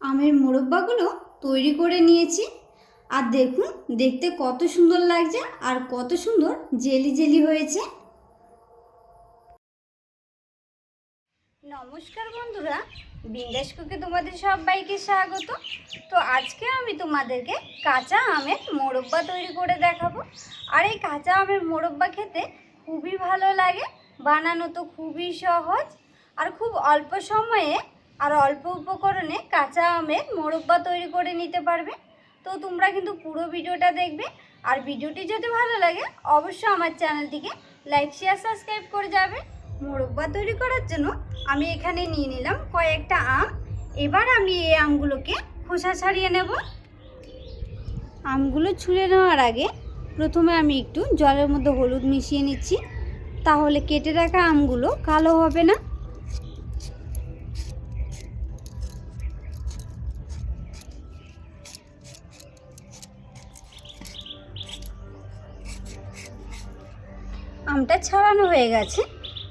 আমের মোরব্বাগুলো তৈরি করে নিয়েছি। আর দেখুন, দেখতে কত সুন্দর লাগছে আর কত সুন্দর জেলি জেলি হয়েছে। নমস্কার বন্ধুরা, বিন্দাস কুকে তোমাদের সবাইকে স্বাগত। তো আজকে আমি তোমাদেরকে কাঁচা আমের মোরব্বা তৈরি করে দেখাবো। আর এই কাঁচা আমের মোরব্বা খেতে খুবই ভালো লাগে, বানানো তো খুবই সহজ। আর খুব অল্প সময়ে আর অল্প উপকরণে কাঁচা আমের মোরব্বা তৈরি করে নিতে পারবে। তো তোমরা কিন্তু পুরো ভিডিওটা দেখবে। আর ভিডিওটি যদি ভালো লাগে, অবশ্যই আমার চ্যানেলটিকে লাইক, শেয়ার, সাবস্ক্রাইব করে যাবে। মোরব্বা তৈরি করার জন্য আমি এখানে নিয়ে নিলাম কয়েকটা আম। এবার আমি এই আমগুলোকে খোসা ছাড়িয়ে নেব। আমগুলো ছুঁড়ে নেওয়ার আগে প্রথমে আমি একটু জলের মধ্যে হলুদ মিশিয়ে নিচ্ছি। তাহলে কেটে রাখা আমগুলো কালো হবে না। আমটা ছাড়ানো হয়ে গেছে।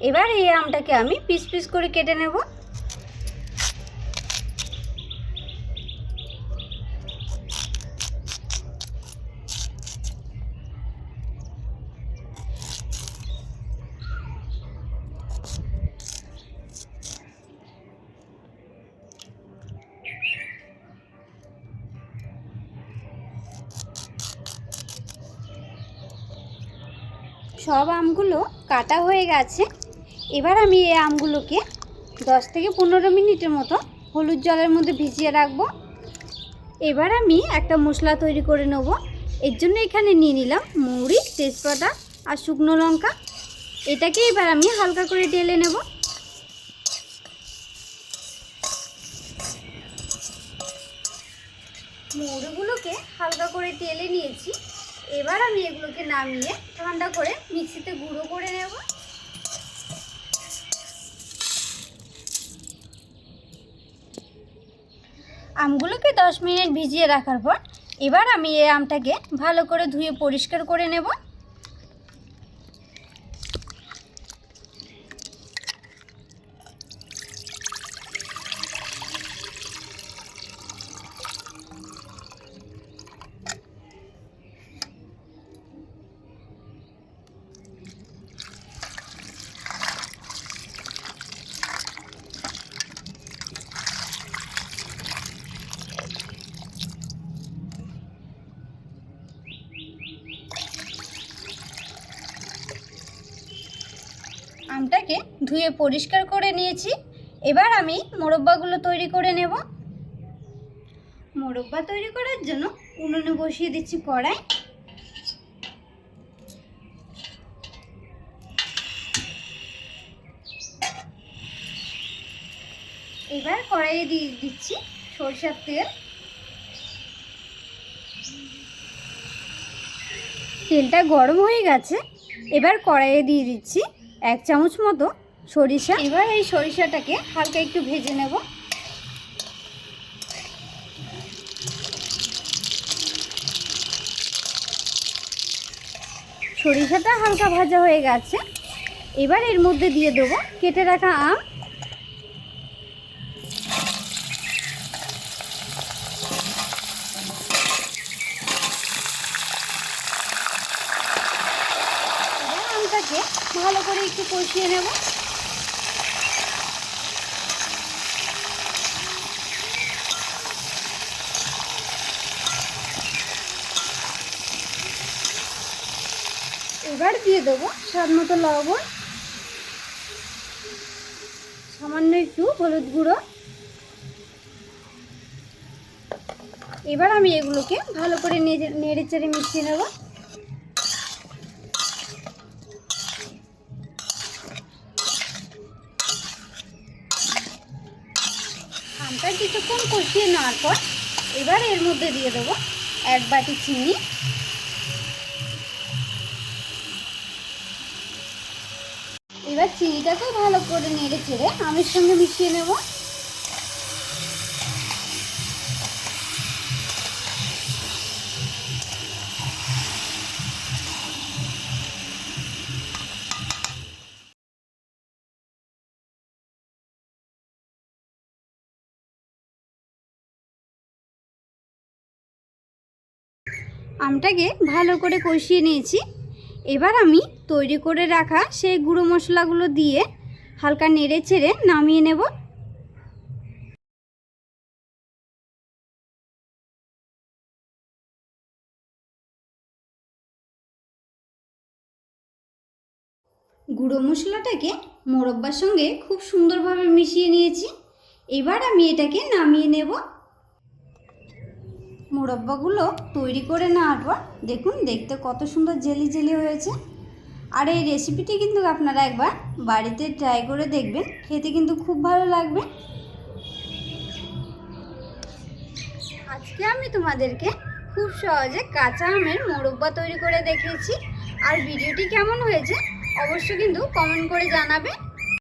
এবার এই আমটাকে আমি পিস পিস করে কেটে নেব। সব আমগুলো কাটা হয়ে গেছে। এবার আমি এই আমগুলোকে দশ থেকে পনেরো মিনিটের মতো হলুদ জলের মধ্যে ভিজিয়ে রাখব। এবার আমি একটা মশলা তৈরি করে নেব। এর জন্য এখানে নিয়ে নিলাম মৌরি, তেজপাতা আর শুকনো লঙ্কা। এটাকে এবার আমি হালকা করে ঢেলে নেব। মৌরিগুলোকে হালকা করে তেলে নিয়েছি। এবার আমি এগুলোকে নামিয়ে ঠান্ডা করে মিক্সিতে গুঁড়ো করে নেব। আমগুলোকে দশ মিনিট ভিজিয়ে রাখার পর এবার আমি এই আমটাকে ভালো করে ধুয়ে পরিষ্কার করে নেব। আমটাকে ধুয়ে পরিষ্কার করে নিয়েছি। এবার আমি মোরব্বাগুলো তৈরি করে নেব। মোরব্বা তৈরি করার জন্য উনুনে বসিয়ে দিচ্ছি কড়াই। এবার কড়াইয়ে দিয়ে দিচ্ছি সরষের তেল। তেলটা গরম হয়ে গেছে। এবার কড়াইয়ে দিয়ে দিচ্ছি এক চামচ মতো সরিষা। এবার এই সরিষাটাকে হালকা একটু ভেজে নেব। সরিষাটা হালকা ভাজা হয়ে গেছে। এবার এর মধ্যে দিয়ে দেবো কেটে রাখা আম এবার আমটাকে ভালো করে একটু কষিয়ে নেব। এবার দিয়ে দেবো স্বাদ মতো লবণ, সামান্য একটু হলুদ গুঁড়ো। এবার আমি এগুলোকে ভালো করে নেড়ে চেড়ে মিশিয়ে নেব। আমটা কিছুক্ষণ কষিয়ে নেওয়ার পর এবার এর মধ্যে দিয়ে দেবো এক বাটি চিনি। এবার চিনিটাকে ভালো করে নেড়ে চেড়ে আমের সঙ্গে মিশিয়ে নেব। আমটাকে ভালো করে কষিয়ে নিয়েছি। এবার আমি তৈরি করে রাখা সেই গুঁড়ো মশলাগুলো দিয়ে হালকা নেড়ে ছেড়ে নামিয়ে নেব। গুঁড়ো মশলাটাকে মোরব্বার সঙ্গে খুব সুন্দরভাবে মিশিয়ে নিয়েছি। এবার আমি এটাকে নামিয়ে নেব। মোরব্বাগুলো তৈরি করে নেওয়ার পর দেখুন, দেখতে কত সুন্দর জেলি জেলি হয়েছে। আর এই রেসিপিটি কিন্তু আপনারা একবার বাড়িতে ট্রাই করে দেখবেন, খেতে কিন্তু খুব ভালো লাগবে। আজকে আমি তোমাদেরকে খুব সহজে কাঁচা আমের মোরব্বা তৈরি করে দেখিয়েছি। আর ভিডিওটি কেমন হয়েছে, অবশ্যই কিন্তু কমেন্ট করে জানাবে।